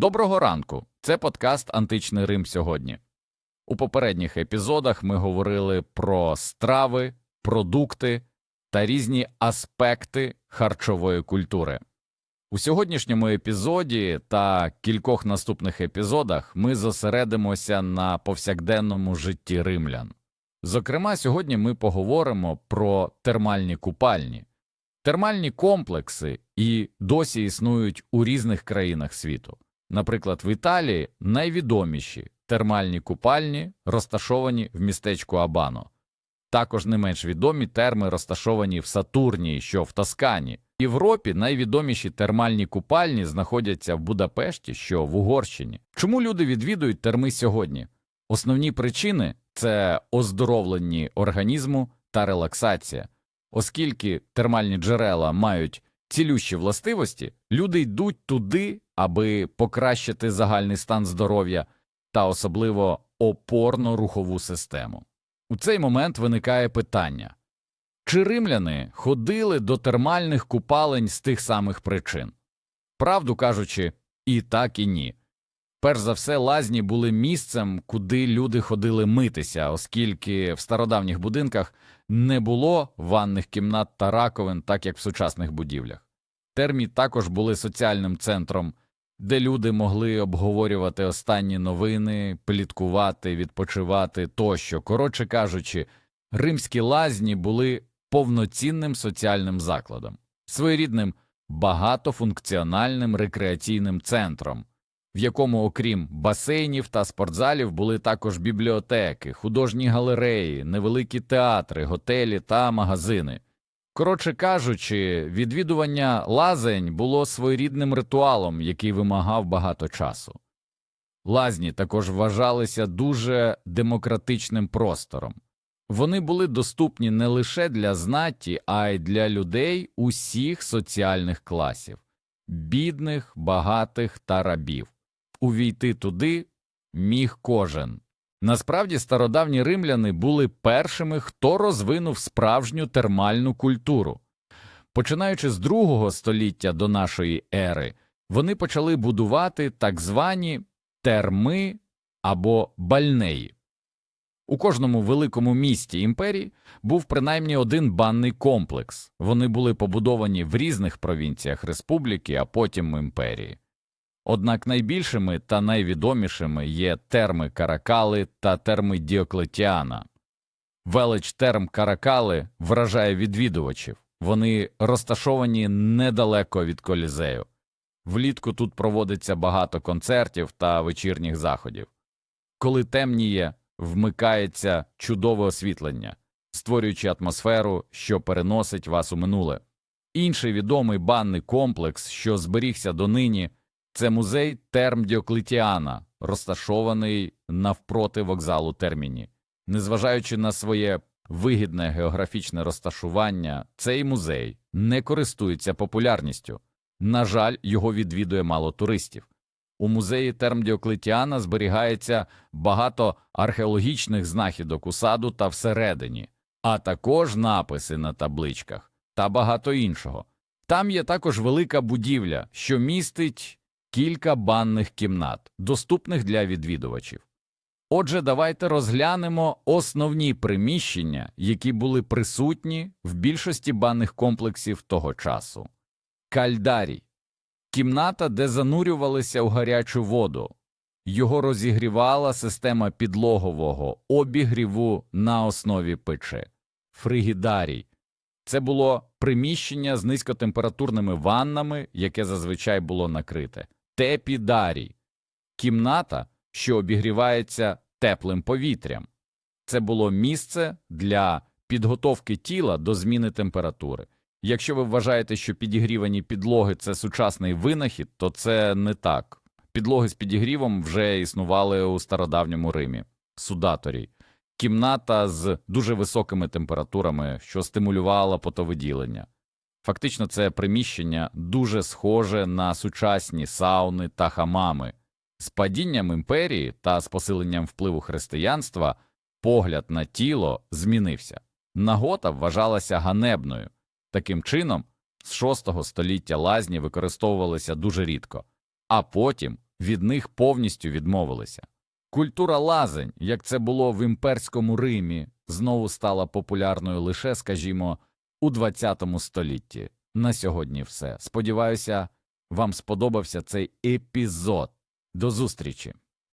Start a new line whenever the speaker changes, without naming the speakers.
Доброго ранку! Це подкаст Античний Рим сьогодні. У попередніх епізодах ми говорили про страви, продукти та різні аспекти харчової культури. У сьогоднішньому епізоді та кількох наступних епізодах ми зосередимося на повсякденному житті римлян. Зокрема, сьогодні ми поговоримо про термальні купальні. Термальні комплекси і досі існують у різних країнах світу. Наприклад, в Італії найвідоміші термальні купальні розташовані в містечку Абано. Також не менш відомі терми розташовані в Сатурнії, що в Тоскані. В Європі найвідоміші термальні купальні знаходяться в Будапешті, що в Угорщині. Чому люди відвідують терми сьогодні? Основні причини це оздоровлені організму та релаксація. Оскільки термальні джерела мають цілющі властивості, люди йдуть туди, аби покращити загальний стан здоров'я та особливо опорно-рухову систему. У цей момент виникає питання чи римляни ходили до термальних купалень з тих самих причин? Правду кажучи, і так, і ні. Перш за все, лазні були місцем, куди люди ходили митися, оскільки в стародавніх будинках не було ванних кімнат та раковин, так як в сучасних будівлях. Термі також були соціальним центром, де люди могли обговорювати останні новини, пліткувати, відпочивати тощо. Коротше кажучи, римські лазні були повноцінним соціальним закладом, своєрідним багатофункціональним рекреаційним центром, в якому, окрім басейнів та спортзалів, були також бібліотеки, художні галереї, невеликі театри, готелі та магазини. Коротше кажучи, відвідування лазень було своєрідним ритуалом, який вимагав багато часу. Лазні також вважалися дуже демократичним простором. Вони були доступні не лише для знаті, а й для людей усіх соціальних класів бідних, багатих та рабів. Увійти туди міг кожен. Насправді стародавні римляни були першими, хто розвинув справжню термальну культуру. Починаючи з другого століття до нашої ери, вони почали будувати так звані терми або бальнеї. У кожному великому місті імперії був принаймні один банний комплекс. Вони були побудовані в різних провінціях республіки, а потім імперії. Однак найбільшими та найвідомішими є терми Каракали та терми Діоклетіана. Велич терм Каракали вражає відвідувачів, вони розташовані недалеко від колізею. Влітку тут проводиться багато концертів та вечірніх заходів. Коли темніє, вмикається чудове освітлення, створюючи атмосферу, що переносить вас у минуле. Інший відомий банний комплекс, що зберігся донині, це музей Терм Діоклетіана, розташований навпроти вокзалу Терміні. Незважаючи на своє вигідне географічне розташування, цей музей не користується популярністю. На жаль, його відвідує мало туристів. У музеї Терм Діоклетіана зберігається багато археологічних знахідок у саду та всередині, а також написи на табличках та багато іншого. Там є також велика будівля, що містить кілька банних кімнат, доступних для відвідувачів. Отже, давайте розглянемо основні приміщення, які були присутні в більшості банних комплексів того часу. Кальдарій кімната, де занурювалися у гарячу воду. Його розігрівала система підлогового обігріву на основі печі. Фригідарій це було приміщення з низькотемпературними ваннами, яке зазвичай було накрите. Тепідарій кімната, що обігрівається теплим повітрям. Це було місце для підготовки тіла до зміни температури. Якщо ви вважаєте, що підігрівані підлоги це сучасний винахід, то це не так. Підлоги з підігрівом вже існували у стародавньому Римі. Судаторій кімната з дуже високими температурами, що стимулювала потовиділення. Фактично, це приміщення дуже схоже на сучасні сауни та хамами. З падінням імперії та з посиленням впливу християнства погляд на тіло змінився. Нагота вважалася ганебною. Таким чином, з VI століття лазні використовувалися дуже рідко, а потім від них повністю відмовилися. Культура лазень, як це було в імперському Римі, знову стала популярною лише, скажімо, у ХХ столітті. На сьогодні все. Сподіваюся, вам сподобався цей епізод. До зустрічі!